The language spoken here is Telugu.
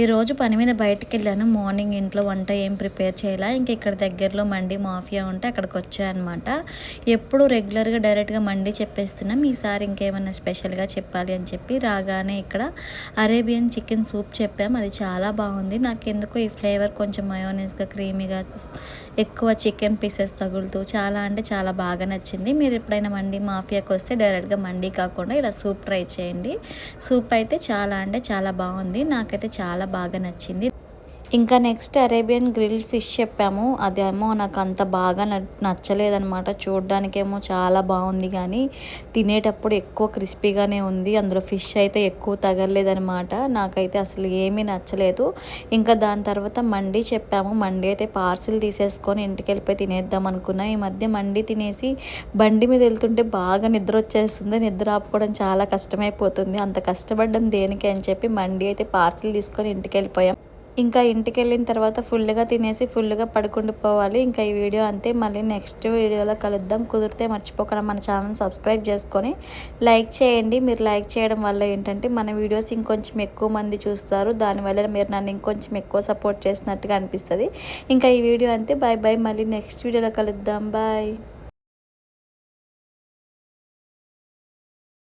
ఈరోజు పని మీద బయటకు వెళ్ళాను మార్నింగ్ ఇంట్లో వంట ఏం ప్రిపేర్ చేయాలా. ఇంక ఇక్కడ దగ్గరలో మండి మాఫియా ఉంటే అక్కడికి వచ్చాయన్నమాట ఎప్పుడు రెగ్యులర్గా డైరెక్ట్గా మండి చెప్పేస్తున్నాం. ఈసారి ఇంకేమైనా స్పెషల్గా చెప్పాలి అని చెప్పి రాగానే ఇక్కడ అరేబియన్ చికెన్ సూప్ చెప్పాం. అది చాలా బాగుంది. నాకు ఎందుకు ఈ ఫ్లేవర్ కొంచెం మయోనీస్గా క్రీమీగా ఎక్కువ చికెన్ పీసెస్ తగులుతూ చాలా అంటే చాలా బాగా నచ్చింది. మీరు ఎప్పుడైనా మండి మాఫియాకి వస్తే డైరెక్ట్గా మండి కాకుండా ఇలా సూప్ ట్రై చేయండి. సూప్ అయితే చాలా అంటే చాలా బాగుంది. నాకైతే చాలా చాలా బాగా నచ్చింది. ఇంకా నెక్స్ట్ అరేబియన్ గ్రిల్ ఫిష్ చెప్పాము. అదేమో నాకు అంత బాగా నచ్చలేదనమాట చూడడానికేమో చాలా బాగుంది కానీ తినేటప్పుడు ఎక్కువ క్రిస్పీగానే ఉంది. అందులో ఫిష్ అయితే ఎక్కువ తగలలేదనమాట నాకైతే అసలు ఏమీ నచ్చలేదు. ఇంకా దాని తర్వాత మండి చెప్పాము. మండి అయితే పార్సిల్ తీసేసుకొని ఇంటికి వెళ్ళిపోయి తినేద్దాం అనుకున్నా. ఈ మధ్య మండి తినేసి బండి మీద వెళ్తుంటే బాగా నిద్ర వచ్చేస్తుంది. నిద్ర ఆపుకోవడం చాలా కష్టమైపోతుంది. అంత కష్టపడ్డం దేనికి అని చెప్పి మండి అయితే పార్సిల్ తీసుకొని ఇంటికి వెళ్ళిపోయాం ఇంకా ఇంటికి వెళ్ళిన తర్వాత ఫుల్గా తినేసి ఫుల్గా పడుకుండిపోవాలి ఇంకా ఈ వీడియో అంతే. మళ్ళీ నెక్స్ట్ వీడియోలో కలుద్దాం. కుదిరితే మర్చిపోకుండా మన ఛానల్ సబ్స్క్రైబ్ చేసుకొని లైక్ చేయండి. మీరు లైక్ చేయడం వల్ల ఏంటంటే మన వీడియోస్ ఇంకొంచెం ఎక్కువ మంది చూస్తారు. దానివల్ల మీరు నన్ను ఇంకొంచెం ఎక్కువ సపోర్ట్ చేసినట్టుగా అనిపిస్తుంది. ఇంకా ఈ వీడియో అంతే. బాయ్ బాయ్ మళ్ళీ నెక్స్ట్ వీడియోలో కలుద్దాం. బాయ్.